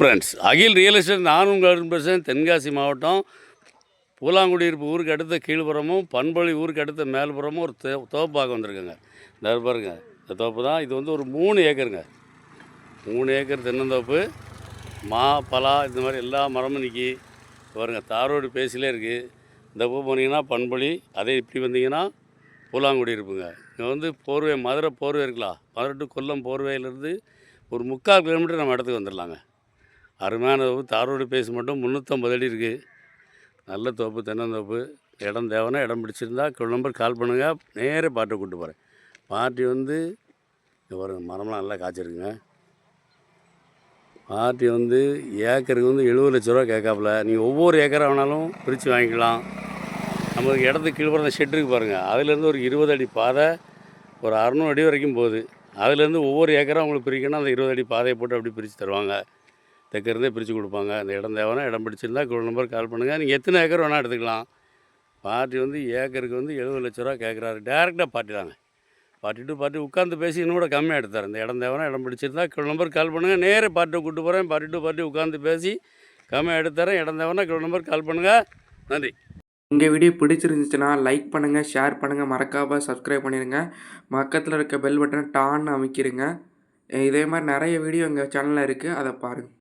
Friends அகில் real estate நானும் உங்கள் தென்காசி மாவட்டம் பூலாங்குடியிருப்பு ஊருக்கு அடுத்த கீழ்புறமும் பண்பொழி ஊருக்கு அடுத்த மேல்புறமும் ஒரு தோ தோப்பாக வந்திருக்குங்க. இந்த பாருங்க. இந்த தோப்பு தான். இது வந்து ஒரு மூணு ஏக்கருங்க. மூணு ஏக்கர் தென்னந்தோப்பு மா பலா இந்த மாதிரி எல்லா மரமும் நிற்கி பாருங்க தாரோடு பேசிலே இருக்குது இந்த பூ போனீங்கன்னா பண்பொழி அதே இப்படி வந்தீங்கன்னா பூலாங்குடி இருப்புங்க. இங்கே வந்து போர்வை மதுரை போர்வை இருக்கலாம். மதுரை டு கொல்லம் போர்வையிலேருந்து ஒரு முக்கால் கிலோமீட்டர் நம்ம இடத்துக்கு வந்துடலாங்க அருமையான தோப்பு தாரோடு பேசி மட்டும் முந்நூற்றம்பது அடி இருக்குது நல்ல தோப்பு தென்னந்தோப்பு. இடம் தேவைன்னா இடம் பிடிச்சிருந்தா நம்பர் கால் பண்ணுங்கள் நேராக பாட்டை கூப்பிட்டு போகிறேன் பாட்டி வந்து ஒரு பாருங்க மரம்லாம் நல்லா காய்ச்சிருக்குங்க. பாட்டி வந்து ஏக்கருக்கு வந்து எழுபது லட்ச ரூபா கேட்காப்புல. நீங்கள் ஒவ்வொரு ஏக்கரா வேணாலும் பிரித்து வாங்கிக்கலாம். நமக்கு இடத்துக்கு கீழே அந்த ஷெட்டுக்கு பாருங்கள் அதுலேருந்து ஒரு இருபது அடி பாதை ஒரு அறநூறு அடி வரைக்கும் போகுது. அதுலேருந்து ஒவ்வொரு ஏக்கரா உங்களுக்கு பிரிக்கணும் அந்த இருபது அடி பாதையை போட்டு அப்படி பிரித்து தருவாங்க. தைக்கிறதே பிரித்து கொடுப்பாங்க. அந்த இடம் தேவைன்னா இடம் பிடிச்சிருந்தா இவ்வளோ நம்பர் கால் பண்ணுங்கள் நீங்கள் எத்தனை ஏக்கர் வேணால் எடுத்துக்கலாம். பார்ட்டி வந்து ஏக்கருக்கு வந்து எழுபது லட்ச ரூபா கேட்குறாரு டேரெக்டாக பார்ட்டி தாங்க. பார்ட்டி டு பார்ட்டி உட்காந்து பேசி இன்னும் கூட கம்மியாக எடுத்தார். இந்த இடம் தேவைன்னா இடம் பிடிச்சிருந்தா இவ்வளோ நம்பர் கால் பண்ணுங்கள் நேரே பார்ட்டி கூப்பிட்டு போகிறேன் பார்ட்டி டு பார்ட்டி உட்காந்து பேசி கம்மியாக எடுத்துறேன். இடம் தேவைன்னா இவ்வளோ நம்பர் கால் பண்ணுங்கள் நன்றி. இந்த வீடியோ பிடிச்சிருந்துச்சுன்னா லைக் பண்ணுங்கள் ஷேர் பண்ணுங்கள் மறக்காமல் சப்ஸ்கிரைப் பண்ணிடுங்க பக்கத்தில் இருக்க பெல் பட்டனை டான்னு அமைக்கிருங்க. இதே மாதிரி நிறைய வீடியோ எங்கள் சேனலில் இருக்குது அதை பாருங்கள்